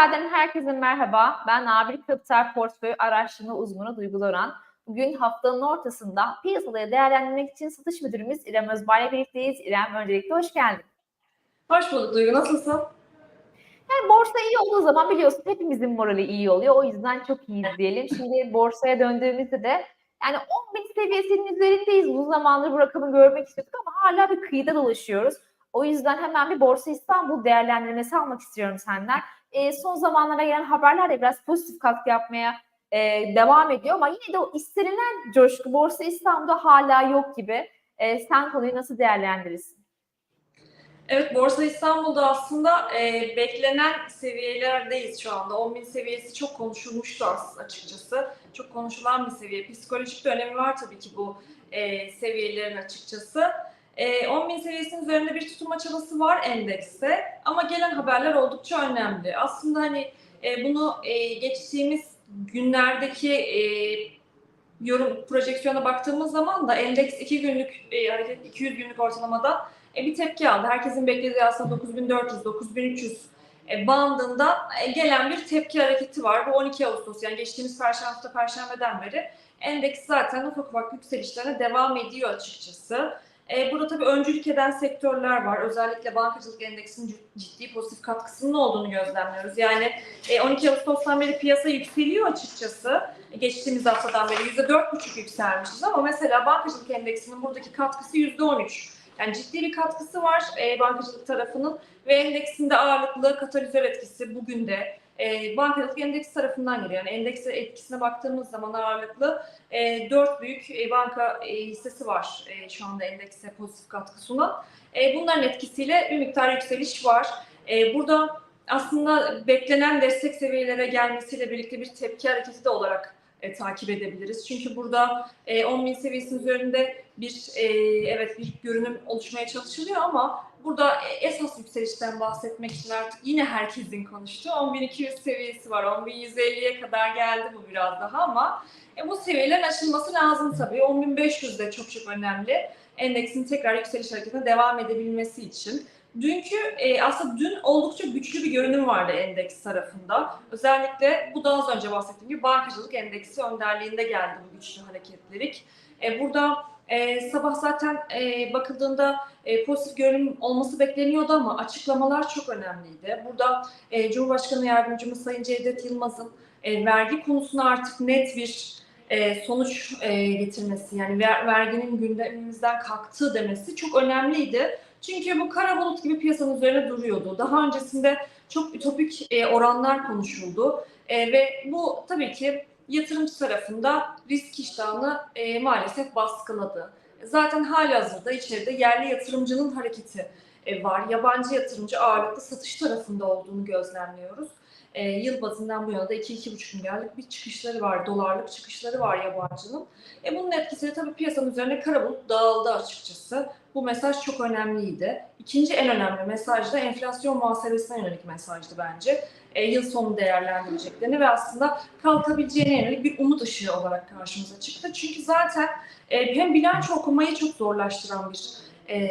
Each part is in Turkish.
Dijital'den herkese merhaba. Ben Nabil Kaptar Portföy Araştırma Uzmanı Duygu Doran. Bugün haftanın ortasında piyasaları değerlendirmek için satış müdürümüz İrem Özbay ile birlikteyiz. İrem öncelikle hoş geldin. Hoş bulduk Duygu. Nasılsın? Yani borsa iyi olduğu zaman biliyorsun hepimizin morali iyi oluyor. O yüzden çok iyiyiz diyelim. Şimdi borsaya döndüğümüzde de yani 10 bin seviyesinin üzerindeyiz. Uzun zamandır bu rakamı görmek istiyorduk ama hala bir kıyıda dolaşıyoruz. O yüzden hemen bir Borsa İstanbul değerlendirmesi almak istiyorum senden. E, son zamanlara gelen haberler biraz pozitif katkı yapmaya e, devam ediyor ama yine de o istenilen coşku Borsa İstanbul'da hala yok gibi. E, sen konuyu nasıl değerlendirirsin? Evet, Borsa İstanbul'da aslında e, beklenen seviyelerdeyiz şu anda. 10.000 seviyesi çok konuşulmuştu aslında açıkçası. Çok konuşulan bir seviye. Psikolojik bir önemi var tabii ki bu e, seviyelerin açıkçası. E, 10.000 seviyesinin üzerinde bir tutunma çabası var endekste ama gelen haberler oldukça önemli. Aslında hani e, bunu e, geçtiğimiz günlerdeki e, yorum projeksiyona baktığımız zaman da endeks 2 günlük e, hareket 200 günlük ortalamada e, bir tepki aldı. Herkesin beklediği aslında 9400 9300 e, bandında e, gelen bir tepki hareketi var. Bu 12 Ağustos yani geçtiğimiz perşembe perşembeden beri endeks zaten ufak ufak yükselişlerine devam ediyor açıkçası. E, burada tabii öncülük eden sektörler var. Özellikle bankacılık endeksinin ciddi pozitif katkısının olduğunu gözlemliyoruz. Yani e, 12 Ağustos'tan beri piyasa yükseliyor açıkçası. Geçtiğimiz haftadan beri %4,5 yükselmişiz ama mesela bankacılık endeksinin buradaki katkısı %13. Yani ciddi bir katkısı var e, bankacılık tarafının ve endeksinde ağırlıklı katalizör etkisi bugün de e, bankacılık endeks tarafından geliyor. Yani endeks etkisine baktığımız zaman ağırlıklı e, 4 büyük e, banka e, hissesi var e, şu anda endekse pozitif katkı sunan. E, bunların etkisiyle bir miktar yükseliş var. E, burada aslında beklenen destek seviyelere gelmesiyle birlikte bir tepki hareketi de olarak e, takip edebiliriz. Çünkü burada e, 10.000 seviyesinin üzerinde bir e, evet bir görünüm oluşmaya çalışılıyor ama burada esas yükselişten bahsetmek için artık yine herkesin konuştuğu 10.200 seviyesi var. 10.150'ye kadar geldi bu biraz daha ama e, bu seviyelerin aşılması lazım tabii. 10.500 de çok çok önemli. Endeksin tekrar yükseliş hareketine devam edebilmesi için. Dünkü e, aslında dün oldukça güçlü bir görünüm vardı endeks tarafında. Özellikle bu da az önce bahsettiğim gibi bankacılık endeksi önderliğinde geldi bu güçlü hareketlilik. E, burada e, sabah zaten e, bakıldığında e, pozitif görünüm olması bekleniyordu ama açıklamalar çok önemliydi. Burada e, Cumhurbaşkanı Yardımcımız Sayın Cevdet Yılmaz'ın e, vergi konusuna artık net bir e, sonuç e, getirmesi yani ver, verginin gündemimizden kalktığı demesi çok önemliydi. Çünkü bu kara bulut gibi piyasanın üzerine duruyordu. Daha öncesinde çok ütopik e, oranlar konuşuldu e, ve bu tabii ki yatırımcı tarafında risk iştahını e, maalesef baskıladı. Zaten hali hazırda içeride yerli yatırımcının hareketi e, var. Yabancı yatırımcı ağırlıklı satış tarafında olduğunu gözlemliyoruz. E, yıl bazından bu yana da 2-2,5 milyarlık bir çıkışları var, dolarlık çıkışları var yabancının. E, bunun etkisiyle tabii piyasanın üzerine kara bulut dağıldı açıkçası. Bu mesaj çok önemliydi. İkinci en önemli mesaj da enflasyon muhasebesine yönelik mesajdı bence. E, yıl sonu değerlendireceklerini ve aslında kalkabileceğine yönelik bir umut ışığı olarak karşımıza çıktı. Çünkü zaten e, hem bilanço okumayı çok zorlaştıran bir e,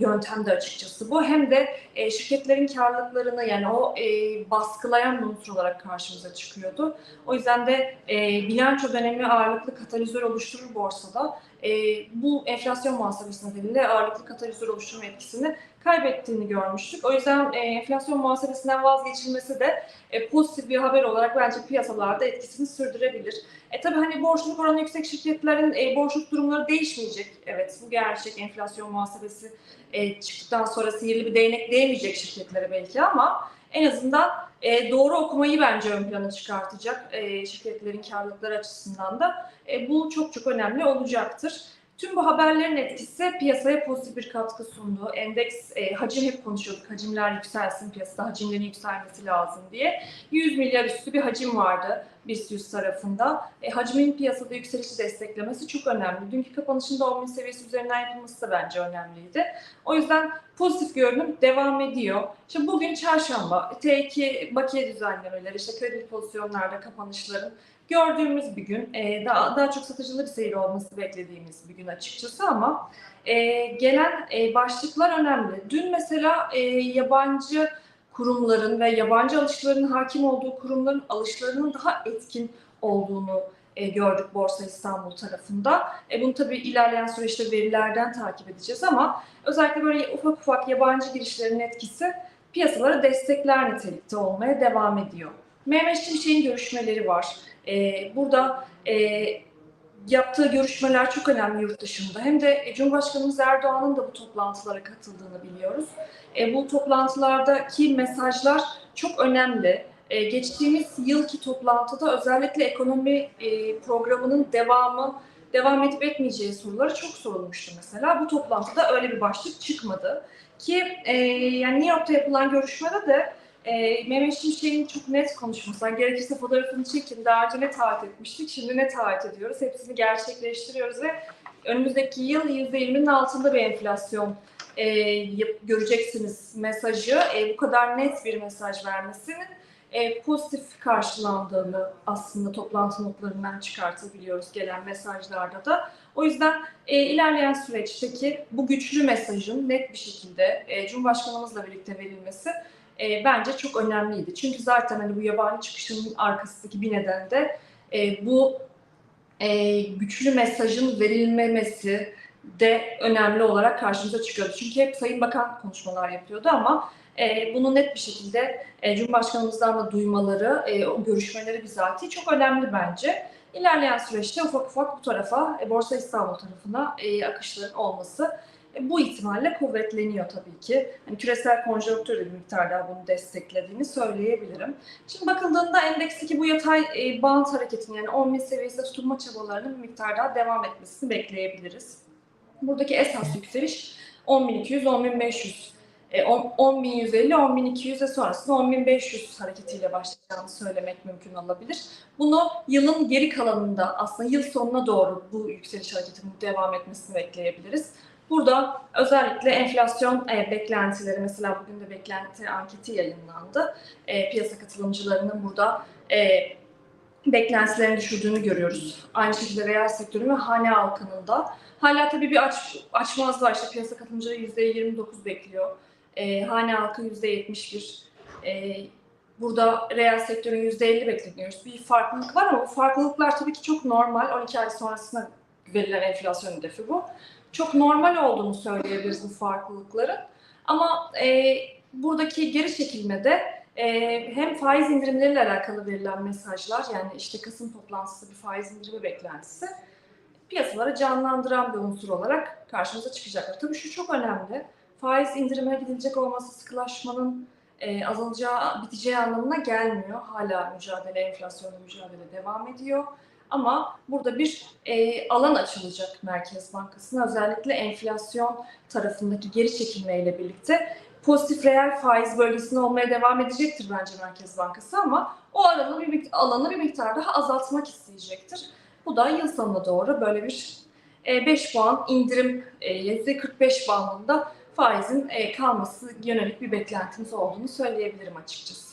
yöntemdi açıkçası bu. Hem de e, şirketlerin karlılıklarını yani o e, baskılayan unsur olarak karşımıza çıkıyordu. O yüzden de e, bilanço dönemi ağırlıklı katalizör oluşturur borsada. E, bu enflasyon muhasebesi nedeniyle ağırlıklı katalizör oluşturma etkisini kaybettiğini görmüştük. O yüzden e, enflasyon muhasebesinden vazgeçilmesi de e, pozitif bir haber olarak bence piyasalarda etkisini sürdürebilir. E tabii hani borçluluk oranı yüksek şirketlerin e, borçluluk durumları değişmeyecek. Evet bu gerçek enflasyon muhasebesi e, çıktıktan sonra sihirli bir değnek değmeyecek şirketlere belki ama en azından e, doğru okumayı bence ön plana çıkartacak e, şirketlerin karlılıkları açısından da. E, bu çok çok önemli olacaktır. Tüm bu haberlerin etkisi piyasaya pozitif bir katkı sundu. Endeks, e, hacim hep konuşuyorduk. Hacimler yükselsin, piyasada hacimlerin yükselmesi lazım diye. 100 milyar üstü bir hacim vardı BIST 100 tarafında. E, hacmin piyasada yükselişi desteklemesi çok önemli. Dünkü kapanışında 10 bin seviyesi üzerinden yapılması da bence önemliydi. O yüzden pozitif görünüm devam ediyor. Şimdi bugün çarşamba T2 bakiye düzenlemeleri, işte kredi pozisyonlarda kapanışların gördüğümüz bir gün. E, daha, daha çok satıcılı bir seyir olması beklediğimiz bir gün açıkçası ama e, gelen e, başlıklar önemli. Dün mesela e, yabancı kurumların ve yabancı alışlarının hakim olduğu kurumların alışlarının daha etkin olduğunu e, gördük Borsa İstanbul tarafında. E, bunu tabii ilerleyen süreçte verilerden takip edeceğiz ama özellikle böyle ufak ufak yabancı girişlerin etkisi piyasaları destekler nitelikte olmaya devam ediyor. Mehmet Şimşek'in görüşmeleri var. E, burada e, yaptığı görüşmeler çok önemli yurt dışında. Hem de e, Cumhurbaşkanımız Erdoğan'ın da bu toplantılara katıldığını biliyoruz. E, bu toplantılardaki mesajlar çok önemli. E, geçtiğimiz yılki toplantıda özellikle ekonomi e, programının devamı devam edip etmeyeceği soruları çok sorulmuştu mesela. Bu toplantıda öyle bir başlık çıkmadı. Ki e, yani New York'ta yapılan görüşmede de e, Mehmet Şimşek'in çok net konuşması. Yani gerekirse fotoğrafını çekin. Daha önce ne taahhüt etmiştik, şimdi ne taahhüt ediyoruz. Hepsini gerçekleştiriyoruz ve önümüzdeki yıl %20'nin altında bir enflasyon e, göreceksiniz mesajı. E, bu kadar net bir mesaj vermesinin e, pozitif karşılandığını aslında toplantı notlarından çıkartabiliyoruz gelen mesajlarda da. O yüzden e, ilerleyen süreçteki bu güçlü mesajın net bir şekilde e, Cumhurbaşkanımızla birlikte verilmesi e, bence çok önemliydi. Çünkü zaten hani bu yabancı çıkışının arkasındaki bir neden de e, bu e, güçlü mesajın verilmemesi de önemli olarak karşımıza çıkıyordu. Çünkü hep Sayın Bakan konuşmalar yapıyordu ama e, bunu net bir şekilde e, Cumhurbaşkanımızdan da duymaları, e, o görüşmeleri bizatihi çok önemli bence. İlerleyen süreçte ufak ufak bu tarafa, e, Borsa İstanbul tarafına e, akışların olması e, bu ihtimalle kuvvetleniyor tabii ki. Hani küresel konjonktür bir miktar daha bunu desteklediğini söyleyebilirim. Şimdi bakıldığında endeksteki bu yatay e, band hareketinin yani 10 bin seviyesinde tutunma çabalarının bir miktar daha devam etmesini bekleyebiliriz. Buradaki esas yükseliş 10.200, 10.500 e, 10 10.150, 10.200 ve sonrasında 10.500 hareketiyle başlayacağını söylemek mümkün olabilir. Bunu yılın geri kalanında aslında yıl sonuna doğru bu yükseliş hareketinin devam etmesini bekleyebiliriz. Burada özellikle enflasyon e, beklentileri mesela bugün de beklenti anketi yayınlandı. E, piyasa katılımcılarının burada e, beklentilerini düşürdüğünü görüyoruz. Aynı şekilde reel sektörün ve hane halkının da. Hala tabii bir aç, açmazlar. İşte piyasa katılımcıları %29 bekliyor. E, hane halkı %71. E, burada reel sektörün %50 bekleniyoruz. Bir farklılık var ama bu farklılıklar tabii ki çok normal. 12 ay sonrasında verilen enflasyon hedefi bu. Çok normal olduğunu söyleyebiliriz bu farklılıkların. Ama e, buradaki geri çekilmede e, hem faiz indirimleriyle alakalı verilen mesajlar yani işte Kasım toplantısı bir faiz indirimi beklentisi piyasaları canlandıran bir unsur olarak karşımıza çıkacaklar. Tabii şu çok önemli. Faiz indirime gidilecek olması sıkılaşmanın e, azalacağı, biteceği anlamına gelmiyor. Hala mücadele, enflasyonla mücadele devam ediyor. Ama burada bir e, alan açılacak Merkez Bankası'na özellikle enflasyon tarafındaki geri çekilmeyle birlikte pozitif reel faiz bölgesinde olmaya devam edecektir bence Merkez Bankası ama o alanı bir, alanı bir miktar daha azaltmak isteyecektir. Bu da yıl sonuna doğru böyle bir e, 5 puan indirim e, %45 bandında faizin e, kalması yönelik bir beklentimiz olduğunu söyleyebilirim açıkçası.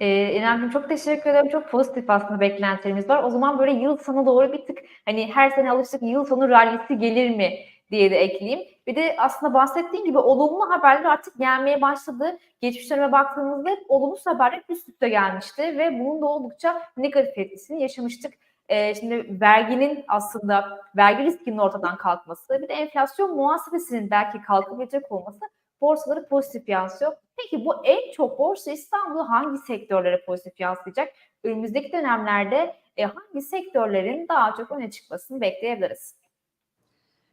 Ee, İremciğim çok teşekkür ederim. Çok pozitif aslında beklentilerimiz var. O zaman böyle yıl sonu doğru bir tık hani her sene alıştık yıl sonu rallisi gelir mi diye de ekleyeyim. Bir de aslında bahsettiğim gibi olumlu haberler artık gelmeye başladı. Geçmiş döneme baktığımızda hep olumsuz haberler üst üste gelmişti ve bunun da oldukça negatif etkisini yaşamıştık. Ee, şimdi verginin aslında vergi riskinin ortadan kalkması bir de enflasyon muhasebesinin belki kalkabilecek olması borsaları pozitif yansıyor. Peki bu en çok Borsa İstanbul'u hangi sektörlere pozitif yansıyacak? Önümüzdeki dönemlerde e, hangi sektörlerin daha çok öne çıkmasını bekleyebiliriz?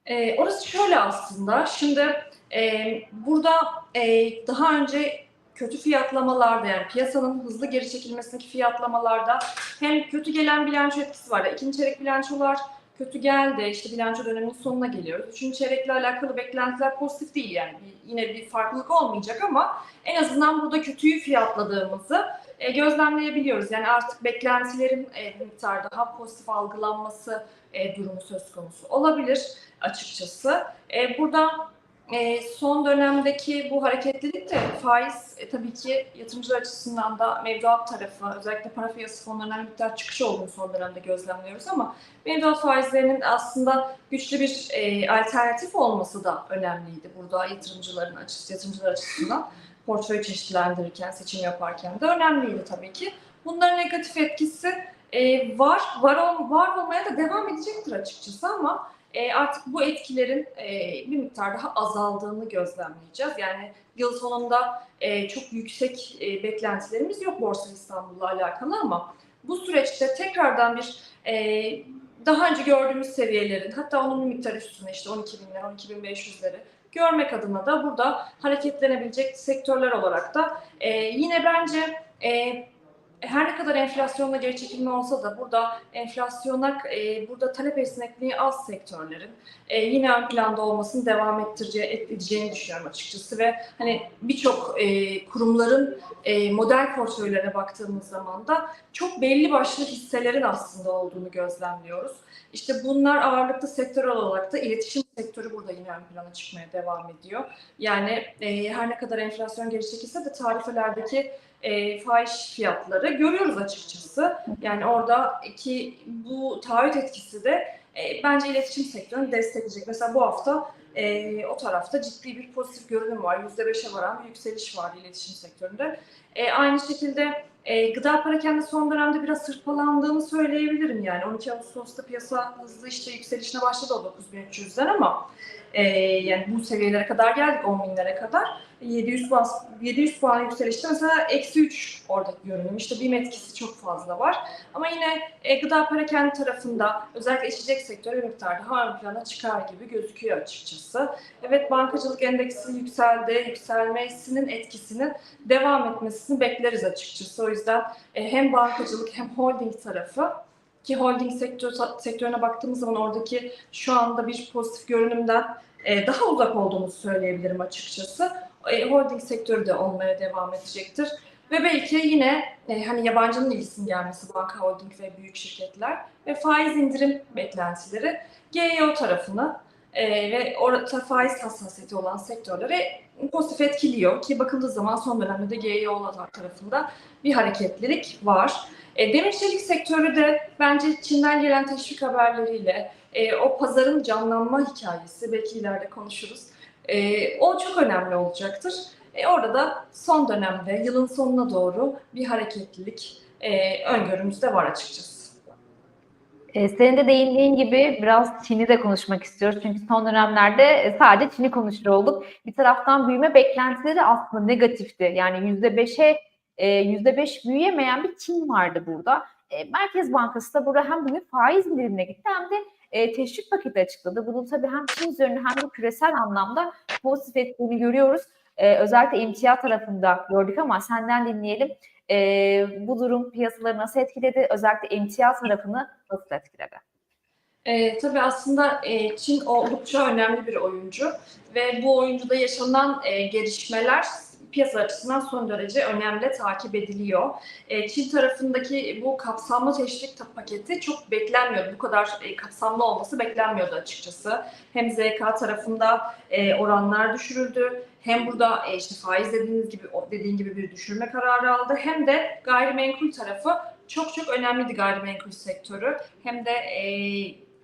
E, orası şöyle aslında. Şimdi e, burada e, daha önce kötü fiyatlamalarda yani piyasanın hızlı geri çekilmesindeki fiyatlamalarda hem kötü gelen bilanço etkisi var. İkinci çeyrek bilançolar kötü geldi. İşte bilanço döneminin sonuna geliyoruz. Üçüncü çeyrekle alakalı beklentiler pozitif değil yani. Bir, yine bir farklılık olmayacak ama en azından burada kötüyü fiyatladığımızı e, gözlemleyebiliyoruz. Yani artık beklentilerin e, miktar daha pozitif algılanması e, durumu söz konusu olabilir açıkçası. E, burada e, son dönemdeki bu hareketlilik de faiz e, tabii ki yatırımcılar açısından da mevduat tarafı özellikle para piyasası fonlarından bir miktar çıkış olduğunu son dönemde gözlemliyoruz ama mevduat faizlerinin aslında güçlü bir e, alternatif olması da önemliydi burada yatırımcıların açısı, yatırımcılar açısından. portföy çeşitlendirirken, seçim yaparken de önemliydi tabii ki. Bunların negatif etkisi e, var, var, ol, var olmaya da devam edecektir açıkçası ama e, artık bu etkilerin e, bir miktar daha azaldığını gözlemleyeceğiz. Yani yıl sonunda e, çok yüksek e, beklentilerimiz yok Borsa İstanbul'la alakalı ama bu süreçte tekrardan bir e, daha önce gördüğümüz seviyelerin hatta onun miktar üstüne işte 12 binler, 12 bin 500'leri görmek adına da burada hareketlenebilecek sektörler olarak da e, yine bence e, her ne kadar enflasyonla geri çekilme olsa da burada enflasyona e, burada talep esnekliği az sektörlerin e, yine ön planda olmasını devam ettireceği, edeceğini düşünüyorum açıkçası ve hani birçok e, kurumların e, model portföylerine baktığımız zaman da çok belli başlı hisselerin aslında olduğunu gözlemliyoruz. İşte bunlar ağırlıklı sektörel olarak da iletişim sektörü burada yine ön plana çıkmaya devam ediyor. Yani e, her ne kadar enflasyon geri çekilse de tarifelerdeki e, fahiş fiyatları görüyoruz açıkçası. Yani oradaki bu taahhüt etkisi de e, bence iletişim sektörünü destekleyecek. Mesela bu hafta e, o tarafta ciddi bir pozitif görünüm var. %5'e varan bir yükseliş var iletişim sektöründe. E, aynı şekilde e, gıda parakende son dönemde biraz hırpalandığını söyleyebilirim yani. 12 Ağustos'ta piyasa hızlı işte yükselişine başladı o 9300'den ama e, yani bu seviyelere kadar geldik 10 binlere kadar. 700 puan, 700 puan yükselişte mesela eksi 3 oradaki görünüm. İşte BİM etkisi çok fazla var. Ama yine e, gıda parakende tarafında özellikle içecek sektörü bir miktar daha ön plana çıkar gibi gözüküyor açıkçası. Evet bankacılık endeksi yükseldi. Yükselmesinin etkisinin devam etmesini bekleriz açıkçası. O yüzden e, hem bankacılık hem holding tarafı ki holding sektör, sektörüne baktığımız zaman oradaki şu anda bir pozitif görünümden e, daha uzak olduğumuzu söyleyebilirim açıkçası. E, holding sektörü de olmaya devam edecektir. Ve belki yine e, hani yabancının ilgisinin gelmesi banka, holding ve büyük şirketler ve faiz indirim beklentileri GEO tarafını e, ve orada faiz hassasiyeti olan sektörlere pozitif etkiliyor ki bakıldığı zaman son dönemde de GEO tarafında bir hareketlilik var. E, demir çelik sektörü de bence Çin'den gelen teşvik haberleriyle e, o pazarın canlanma hikayesi belki ileride konuşuruz. E, o çok önemli olacaktır. E, orada da son dönemde yılın sonuna doğru bir hareketlilik e, öngörümüz de var açıkçası. E, senin de değindiğin gibi biraz Çin'i de konuşmak istiyoruz. Çünkü son dönemlerde e, sadece Çin'i konuşur olduk. Bir taraftan büyüme beklentileri aslında negatifti. Yani %5'e %5 büyüyemeyen bir Çin vardı burada. E, Merkez Bankası da burada hem bugün faiz indirimine gitti hem de e, teşvik paketi açıkladı. Bunun tabii hem Çin üzerinde hem de küresel anlamda pozitif etkilerini görüyoruz. E, özellikle emtia tarafında gördük ama senden dinleyelim. E, bu durum piyasaları nasıl etkiledi? Özellikle emtia tarafını nasıl etkiledi? E, tabii aslında e, Çin oldukça önemli bir oyuncu ve bu oyuncuda yaşanan e, gelişmeler piyasa açısından son derece önemli takip ediliyor. E, Çin tarafındaki bu kapsamlı teşvik paketi çok beklenmiyordu. Bu kadar e, kapsamlı olması beklenmiyordu açıkçası. Hem ZK tarafında e, oranlar düşürüldü. Hem burada e, işte faiz dediğiniz gibi dediğin gibi bir düşürme kararı aldı. Hem de gayrimenkul tarafı çok çok önemliydi gayrimenkul sektörü. Hem de e,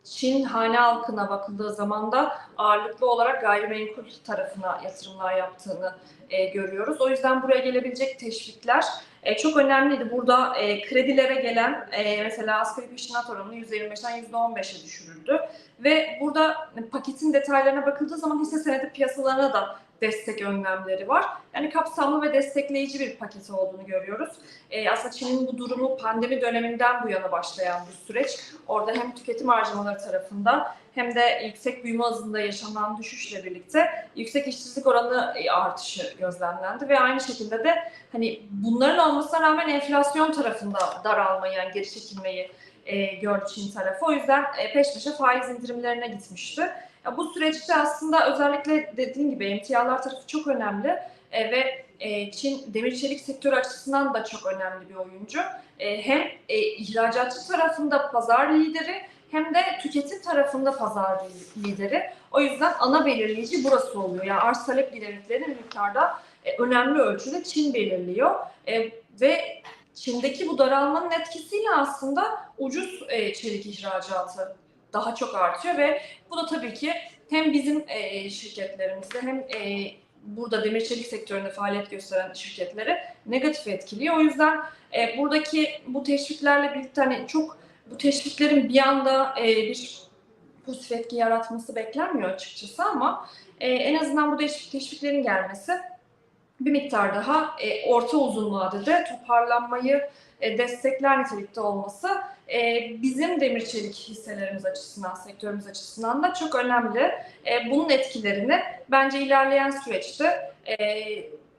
Çin hane halkına bakıldığı zaman da ağırlıklı olarak gayrimenkul tarafına yatırımlar yaptığını e, görüyoruz. O yüzden buraya gelebilecek teşvikler e, çok önemliydi. Burada e, kredilere gelen e, mesela asgari peşinat oranı %25'den %15'e düşürüldü. Ve burada paketin detaylarına bakıldığı zaman hisse senedi piyasalarına da destek önlemleri var. Yani kapsamlı ve destekleyici bir paket olduğunu görüyoruz. Ee, aslında Çin'in bu durumu pandemi döneminden bu yana başlayan bir süreç. Orada hem tüketim harcamaları tarafında hem de yüksek büyüme hızında yaşanan düşüşle birlikte yüksek işsizlik oranı artışı gözlemlendi ve aynı şekilde de hani bunların olmasına rağmen enflasyon tarafında daralmayı yani geri çekilmeyi e, gördü Çin tarafı. O yüzden e, peş peşe faiz indirimlerine gitmişti. Ya bu süreçte aslında özellikle dediğim gibi emtialar tarafı çok önemli e, ve e, Çin demir çelik sektörü açısından da çok önemli bir oyuncu. E, hem e, ihracatçı tarafında pazar lideri hem de tüketim tarafında pazar lideri. O yüzden ana belirleyici burası oluyor. Yani arz talep dinamiklerini miktarda e, önemli ölçüde Çin belirliyor. E, ve Çin'deki bu daralmanın etkisiyle aslında ucuz e, çelik ihracatı daha çok artıyor ve bu da tabii ki hem bizim şirketlerimizde hem burada demir çelik sektöründe faaliyet gösteren şirketleri negatif etkiliyor. O yüzden buradaki bu teşviklerle birlikte hani çok bu teşviklerin bir anda e, bir pozitif etki yaratması beklenmiyor açıkçası ama e, en azından bu teşvik, teşviklerin gelmesi bir miktar daha e, orta uzun vadede toparlanmayı e, destekler nitelikte olması e, bizim demir çelik hisselerimiz açısından, sektörümüz açısından da çok önemli. E, bunun etkilerini bence ilerleyen süreçte e,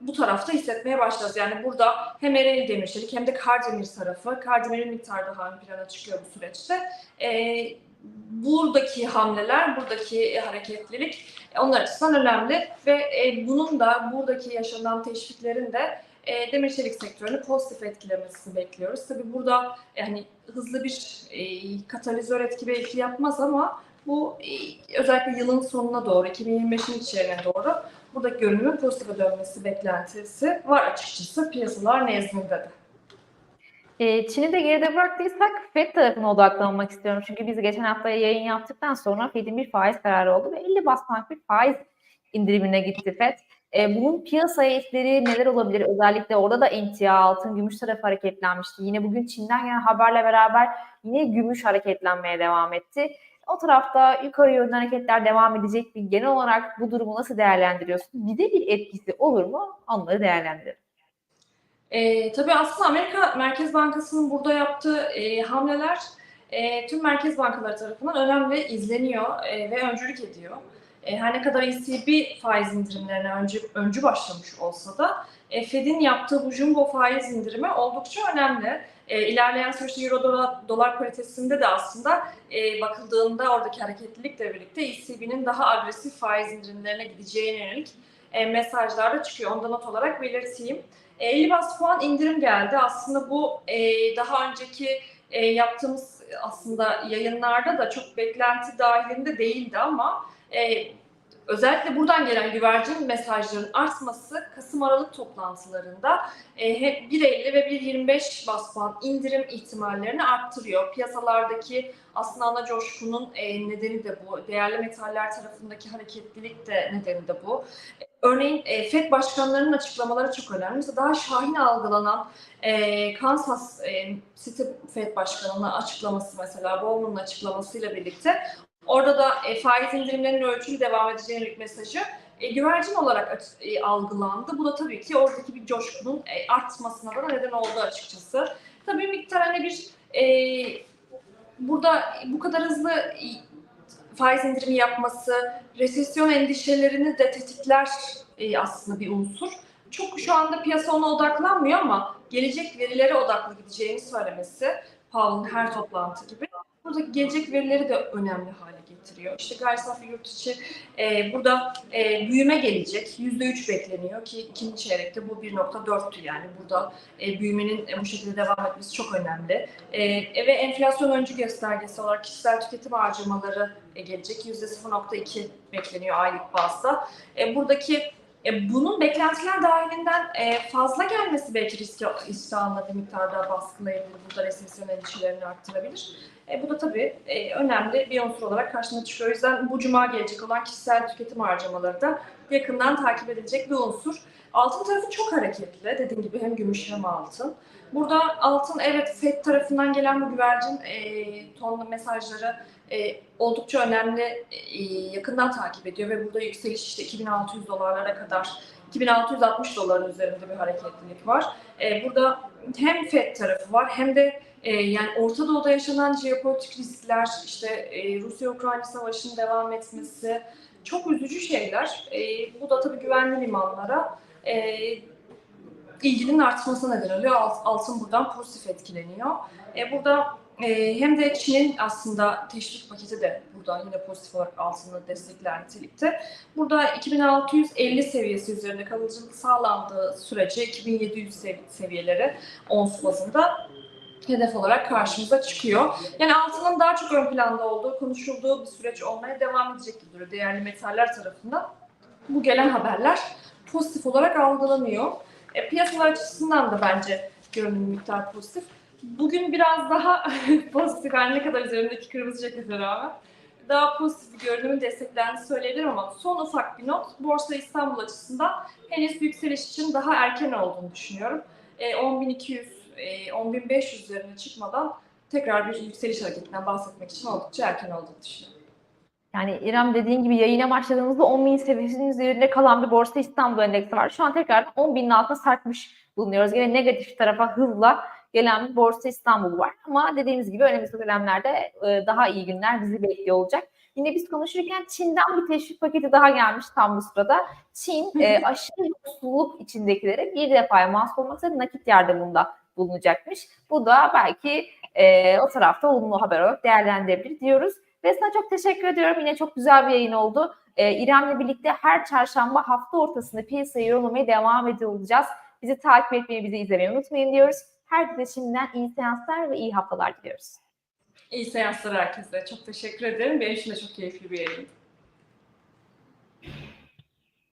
bu tarafta hissetmeye başlayacağız. Yani burada hem Ereğli Demir Çelik hem de Kardemir tarafı, Kardemir'in miktar daha ön plana çıkıyor bu süreçte. E, buradaki hamleler, buradaki hareketlilik e, onlar açısından önemli ve e, bunun da buradaki yaşanan teşviklerin de e, demir çelik sektörünü pozitif etkilemesini bekliyoruz. Tabii burada yani hızlı bir e, katalizör etki belki yapmaz ama bu e, özellikle yılın sonuna doğru, 2025'in içeriğine doğru buradaki görünümün pozitife dönmesi beklentisi var açıkçası piyasalar nezdinde de. E, Çin'i de geride bıraktıysak FED tarafına odaklanmak istiyorum. Çünkü biz geçen hafta yayın yaptıktan sonra FED'in bir faiz kararı oldu ve 50 bas puan bir faiz indirimine gitti FED. E, bunun piyasa etkileri neler olabilir? Özellikle orada da emtia, altın, gümüş tarafı hareketlenmişti. Yine bugün Çin'den gelen haberle beraber yine gümüş hareketlenmeye devam etti. O tarafta yukarı yönlü hareketler devam edecek bir genel olarak bu durumu nasıl değerlendiriyorsun? Bir de bir etkisi olur mu? Onları değerlendirelim. E, tabii aslında Amerika Merkez Bankası'nın burada yaptığı e, hamleler e, tüm merkez bankaları tarafından önemli izleniyor e, ve öncülük ediyor. E, her ne kadar ECB faiz indirimlerine öncü, öncü başlamış olsa da e, Fed'in yaptığı bu jumbo faiz indirimi oldukça önemli. E, ilerleyen süreçte Euro dolar, dolar paritesinde de aslında e, bakıldığında oradaki hareketlilikle birlikte ECB'nin daha agresif faiz indirimlerine gideceğine yönelik e, mesajlar da çıkıyor. Ondan not olarak belirteyim. E, 50 bas puan indirim geldi. Aslında bu e, daha önceki e, yaptığımız aslında yayınlarda da çok beklenti dahilinde değildi ama e, özellikle buradan gelen güvercin mesajların artması Kasım Aralık toplantılarında e, hep 1.50 ve 1.25 bas puan indirim ihtimallerini arttırıyor. Piyasalardaki aslında ana coşkunun e, nedeni de bu. Değerli metaller tarafındaki hareketlilik de nedeni de bu. Örneğin e, FED başkanlarının açıklamaları çok önemli. Mesela daha şahin algılanan e, Kansas City FED başkanının açıklaması mesela Bowman'ın açıklamasıyla birlikte orada da e, faiz indirimlerinin ölçülü devam edeceğine yönelik mesajı e, güvercin olarak e, algılandı. Bu da tabii ki oradaki bir coşkunun e, artmasına da neden oldu açıkçası. Tabii miktar hani bir e, burada bu kadar hızlı faiz indirimi yapması, resesyon endişelerini de tetikler e, aslında bir unsur. Çok şu anda piyasa ona odaklanmıyor ama gelecek verilere odaklı gideceğini söylemesi Powell'ın her toplantı gibi. Buradaki gelecek verileri de önemli hale getiriyor. İşte gayri safi yurt içi e, burada e, büyüme gelecek. %3 bekleniyor ki ikinci çeyrekte bu 1.4'tü yani. Burada e, büyümenin e, bu şekilde devam etmesi çok önemli. E, ve enflasyon öncü göstergesi olarak kişisel tüketim harcamaları e, gelecek. %0.2 bekleniyor aylık bazda. E, buradaki e, bunun beklentiler dahilinden e, fazla gelmesi belki riski iştahına bir miktarda baskılayabilir. Burada resesyon endişelerini arttırabilir. E, bu da tabii e, önemli bir unsur olarak karşına çıkıyor. O yüzden bu cuma gelecek olan kişisel tüketim harcamaları da yakından takip edilecek bir unsur. Altın tarafı çok hareketli. Dediğim gibi hem gümüş hem altın. Burada altın evet FED tarafından gelen bu güvercin e, tonlu mesajları e, oldukça önemli e, yakından takip ediyor ve burada yükseliş işte 2600 dolarlara kadar 2660 doların üzerinde bir hareketlilik var. E, burada hem FED tarafı var hem de e, yani Orta Doğu'da yaşanan jeopolitik riskler, işte e, Rusya-Ukrayna savaşının devam etmesi çok üzücü şeyler. E, bu da tabii güvenli limanlara e, ilginin artmasına neden oluyor. Alt, altın buradan pozitif etkileniyor. E, burada e, hem de Çin'in aslında teşvik paketi de burada yine pozitif olarak altını destekler nitelikte. Burada 2650 seviyesi üzerinde kalıcılık sağlandığı sürece 2700 sev- seviyeleri ons bazında hedef olarak karşımıza çıkıyor. Yani altının daha çok ön planda olduğu, konuşulduğu bir süreç olmaya devam edecek gibi duruyor değerli metaller tarafından. Bu gelen haberler pozitif olarak algılanıyor. E, piyasalar açısından da bence görünüm miktar pozitif. Bugün biraz daha pozitif, her ne kadar üzerindeki kırmızı cekete rağmen daha pozitif görünümün desteklendiğini söyleyebilirim ama son ufak bir not. Borsa İstanbul açısından henüz yükseliş için daha erken olduğunu düşünüyorum. E, 10.200, e, 10.500 üzerine çıkmadan tekrar bir yükseliş hareketinden bahsetmek için oldukça erken olduğunu düşünüyorum. Yani İrem dediğin gibi yayına başladığımızda 10 bin seviyesinin üzerinde kalan bir borsa İstanbul endeksi var. Şu an tekrar 10 binin altına sarkmış bulunuyoruz. Yine negatif tarafa hızla gelen bir borsa İstanbul var. Ama dediğimiz gibi önümüzdeki dönemlerde e, daha iyi günler bizi bekliyor olacak. Yine biz konuşurken Çin'den bir teşvik paketi daha gelmiş tam bu sırada. Çin e, aşırı yoksulluk içindekilere bir defaya mahsus olmak üzere nakit yardımında bulunacakmış. Bu da belki e, o tarafta olumlu haber olarak değerlendirebilir diyoruz. Ve sana çok teşekkür ediyorum. Yine çok güzel bir yayın oldu. Ee, İrem'le birlikte her çarşamba hafta ortasında piyasayı yorumlamaya devam ediyor olacağız. Bizi takip etmeyi, bizi izlemeyi unutmayın diyoruz. Herkese şimdiden iyi seanslar ve iyi haftalar diliyoruz. İyi seanslar herkese. Çok teşekkür ederim. Benim için de çok keyifli bir yayındı.